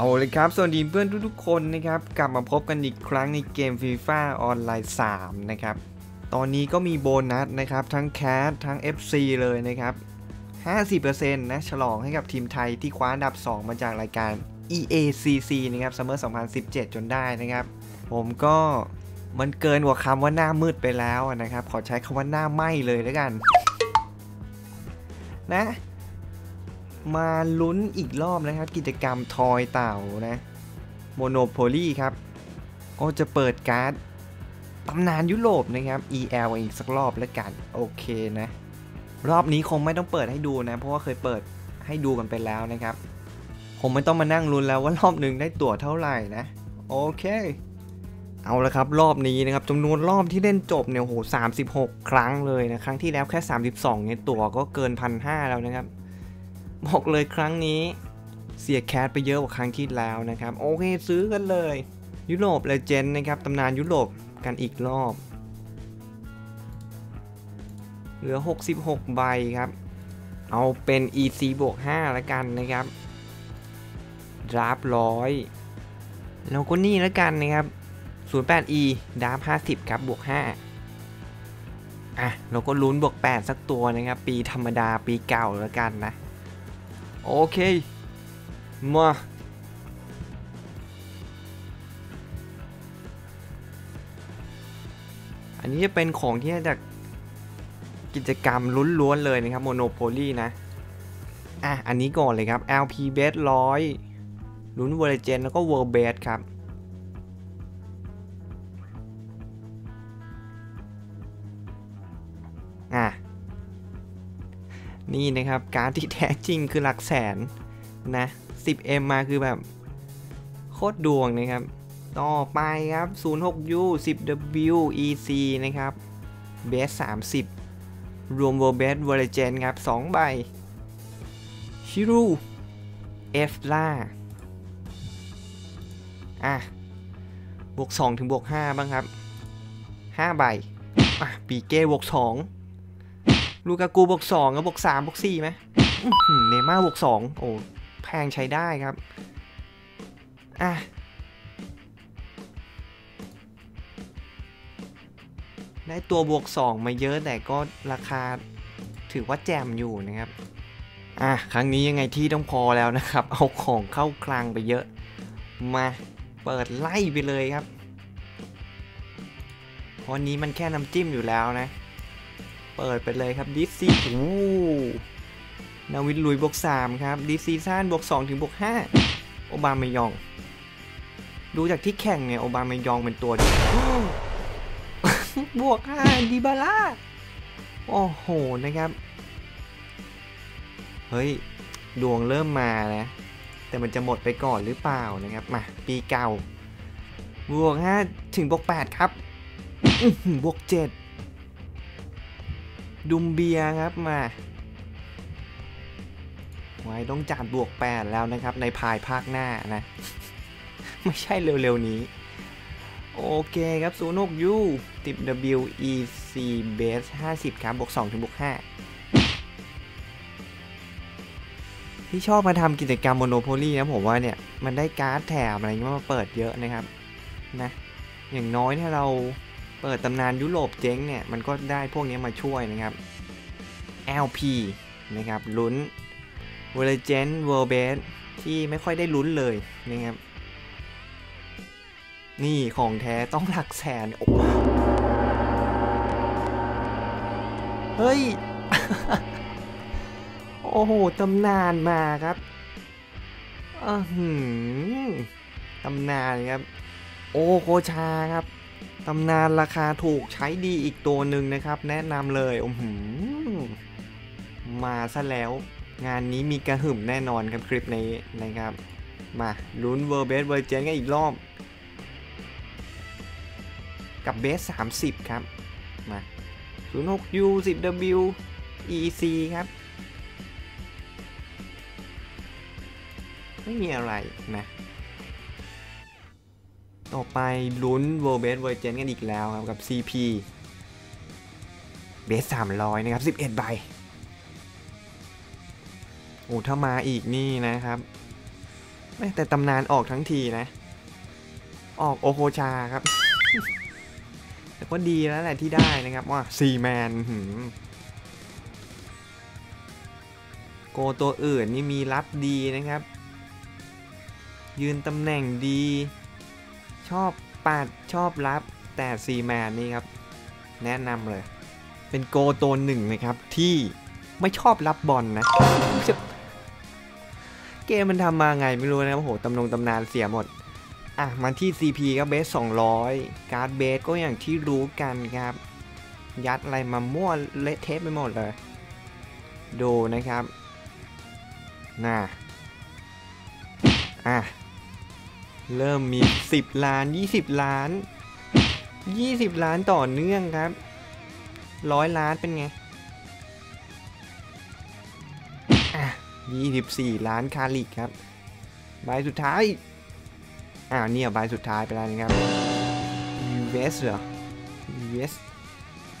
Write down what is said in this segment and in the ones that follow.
เอาเลยครับ สวัสดีเพื่อนทุกๆคนนะครับ กลับมาพบกันอีกครั้งในเกม FIFA ออนไลน์ 3 นะครับ ตอนนี้ก็มีโบนัสนะครับ ทั้งแคสทั้ง FC เลยนะครับ 50%นะฉลองให้กับทีมไทยที่คว้าอันดับ 2 มาจากรายการ EACC นะครับซัมเมอร์2017 จนได้นะครับ ผมก็มันเกินกว่าคำว่าหน้ามืดไปแล้วนะครับ ขอใช้คำว่าหน้าไหม้เลยแล้วกัน นะ มาลุ้นอีกรอบนะครับ กิจกรรมทอยเต่านะโมโนโพลีครับ ก็จะเปิดการ์ดตำนานยุโรปนะครับ EL อีกสักรอบแล้วกัน โอเคนะ รอบนี้คงไม่ต้องเปิดให้ดูนะ เพราะว่าเคยเปิดให้ดูกันไปแล้วนะครับคงไม่ต้องมานั่งลุ้นแล้วว่ารอบหนึ่งได้ตั๋วเท่าไหร่นะ โอเค เอาละครับรอบนี้นะครับจำนวนรอบที่เล่นจบเนี่ยโห36ครั้งเลยนะ ครั้งที่แล้วแค่ 32เนี่ยตั๋วก็เกินพันห้าแล้วนะครับ บอกเลยครั้งนี้เสียแคสไปเยอะกว่าครั้งที่แล้วนะครับ โอเคซื้อกันเลย ยุโรปเลเจนด์นะครับตำนานยุโรปกันอีกรอบ เหลือ 66 ใบครับ เอาเป็น EC บวก5แล้วกันนะครับดราฟร้อยแล้วก็นี่แล้วกันนะครับ 08E ดราฟ50 ครับบวก 5 อะ เราก็ลุ้นบวก 8 สักตัวนะครับ ปีธรรมดาปีเก่าแล้วกันนะ โอเค มา อันนี้จะเป็นของที่จากกิจกรรมลุ้นล้วนเลยนะครับ Monopoly นะ อะ อันนี้ก่อนเลยครับ LP Bet 100 ลุ้น v o l a g e n แล้วก็ World Bet ครับอะ นี่นะครับการที่แท้จริงคือหลักแสนนะ 10M มาคือแบบโคตรดวงนะครับ ต่อไปครับ 06U 10W EC นะครับ Base 30 รวม World Base v o l a g e n ครับ 2 ใบ ชิรู F ล่าอะ บวก 2 ถึงบวก 5 บ้างครับ 5 ใบ อะ ปีเก้บวก 2 ลูกากูบวก2กับบวก3บวก4ไหมเนม่าบวก2โอ้แพงใช้ได้ครับ อะได้ตัวบวก 2 มาเยอะแต่ก็ราคาถือว่าแจมอยู่นะครับ อะ ครั้งนี้ยังไงที่ต้องพอแล้วนะครับ เอาของเข้าคลังไปเยอะ มาเปิดไล่ไปเลยครับวันนี้มันแค่น้ำจิ้มอยู่แล้วนะ เปิดไปเลยครับดิซีโอ้นาวินลุยบวก3ครับดิซีซ่านบวก2ถึงบวก5โอบามายอง ดูจากที่แข่งเนี่ยโอบามายองเป็นตัวดีบวก5ดีบาร่าโอ้โหนะครับ เฮ้ย ดวงเริ่มมานะแต่มันจะหมดไปก่อนหรือเปล่านะครับ มา ปีเก่า บวก 5 ถึงบวก 8 ครับ บวก 7 ดุมเบียครับมา ไว้ต้องจัดบวก8แล้วนะครับ ในภายภาคหน้านะ ไม่ใช่เร็วๆนี้ โอเคครับ0 6 U 10 W E C base 50ครับบวก2ถึงบวก5ที่ชอบมาทำกิจกรรม Monopoly นะผมว่าเนี่ย มันได้การ์ดแถมอะไรเงี้ยมาเปิดเยอะนะครับ นะ อย่างน้อยถ้าเรา เปิดตำนานยุโรปเจ๊งเนี่ย มันก็ได้พวกนี้มาช่วยนะครับ LP นะครับลุ้น v o l g e n World Base ที่ไม่ค่อยได้ลุ้นเลยนะครับ นี่ของแท้ต้องหลักแสนโอ้เฮ้ย โอ้โห ตำนานมาครับอือหือตำนานครับ โอโคชาครับ ตำนานราคาถูกใช้ดีอีกตัวหนึ่งนะครับ แนะนำเลยโอ้โหมาซะแล้ว งานนี้มีกระหึ่มแน่นอนครับคลิปนี้นะครับ มาลุ้นเวอร์เบสเวอร์เจนกันอีกรอบ กับเบส 30 ครับ มา 06U 10W EC ครับ ไม่มีอะไรนะ ต่อไปลุ้น World Best Virgin กันอีกแล้วครับ กับ CP เบส300 นะครับ 11 ใบ โอ้ถ้ามาอีกนี่นะครับแม่แต่ตำนานออกทั้งทีนะ ออกโอโคชาครับ แต่ก็ดีแล้วแหละที่ได้นะครับว่าซีแมนโกตัวอื่นนี่มีรับดีนะครับ ยืนตำแหน่งดี ชอบปัดชอบรับแต่ซีแมนนี่ครับ แนะนำเลย เป็นโกตัวหนึ่งนะครับที่ไม่ชอบรับบอลนะเกมมันทำมาไงไม่รู้นะครับโอ้โหตำนงตำนานเสียหมด อะ มาที่ CP ก็เบส 200 การ์ดเบสก็อย่างที่รู้กันครับ ยัดอะไรมามั่วเละเทะไปหมดเลย ดูนะครับ น่ะ อะ เริ่มมี 10 ล้าน 20 ล้าน 20 ล้านต่อเนื่องครับร้อยล้านเป็นไงอะ24 ล้านคาลิกครับ ใบสุดท้าย อ้าวเนี่ยใบสุดท้ายไปแล้วนะครับ US เหรอ US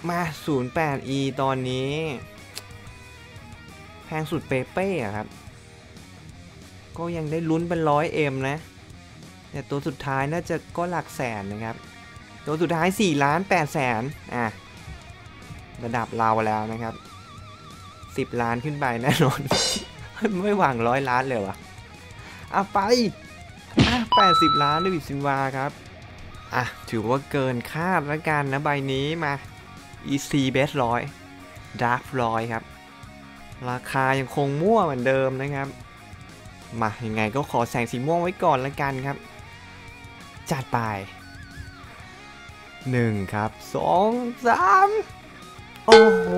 มา 08E ตอนนี้ แพงสุดเปเป้อะครับ ก็ยังได้ลุ้นเป็นร้อยเอ็มนะ แต่ตัวสุดท้ายน่าจะก็หลักแสนนะครับ ตัวสุดท้าย4ล้าน8แสนอะระดับเราแล้วนะครับ 10 ล้านขึ้นไปแน่นอน ไม่หวังร้อยล้านเลยวะอะไปอะ80 ล้านด้วยวิซินวาครับอะถือว่าเกินคาดแล้วกันนะใบนี้มา EC Best ร้อยดาร์ฟร้อยครับ ราคายังคงมั่วเหมือนเดิมนะครับ มายังไงก็ขอแสงสีม่วงไว้ก่อนแล้วกันครับ จัดไป1ครับ2 3โอ้โห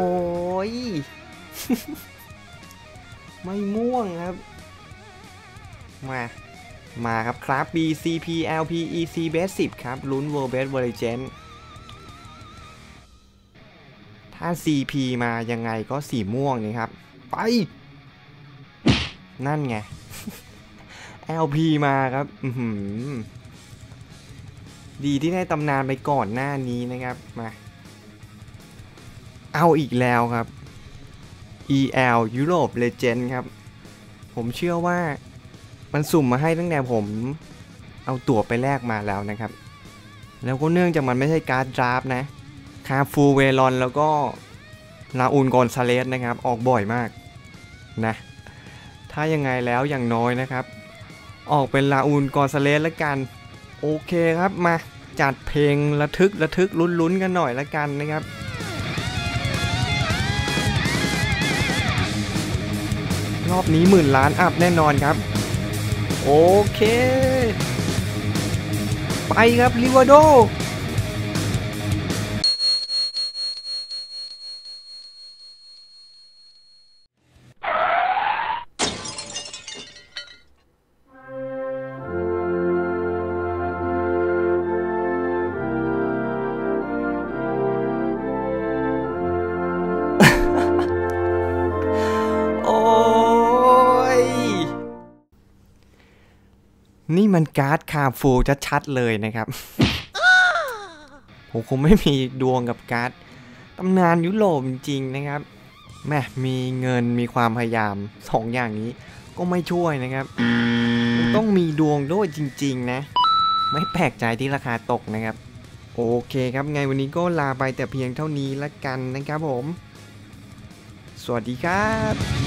ไม่ม่วงครับ มา มาครับครับ BCP LP EC Base 10 ครับ ลุ้น World Best v e r g e n ถ้า CP มายังไงก็สีม่วงนี่ครับ ไป นั่นไง LP มาครับ อือหือ ดีที่ได้ตำนานไปก่อนหน้านี้นะครับมาเอาอีกแล้วครับ EL Europe Legend ครับ ผมเชื่อว่ามันสุ่มมาให้ตั้งแต่ผมเอาตั๋วไปแลกมาแล้วนะครับ แล้วก็เนื่องจากมันไม่ใช่การ์ดดราฟนะ คาฟูเวลอนแล้วก็ลาอูนกอนซาเลสนะครับ ออกบ่อยมากนะ ถ้ายังไงแล้วอย่างน้อยนะครับ ออกเป็นลาอูนกอนซาเลสแล้วกัน โอเคครับมา จัดเพลงระทึกระทึกลุ้นๆกันหน่อยละกันนะครับรอบนี้หมื่นล้านอัพแน่นอนครับ โอเค ไปครับลิวาโด นี่มันการ์ดคาฟูจะชัดเลยนะครับ ผมคงไม่มีดวงกับการ์ดตำนานยุโรปจริงๆนะครับแม่มีเงินมีความพยายามสองอย่างนี้ก็ไม่ช่วยนะครับ ต้องมีดวงด้วยจริง ๆ นะ ไม่แปลกใจที่ราคาตกนะครับ โอเคครับ ไงวันนี้ก็ลาไปแต่เพียงเท่านี้ละกันนะครับผม สวัสดีครับ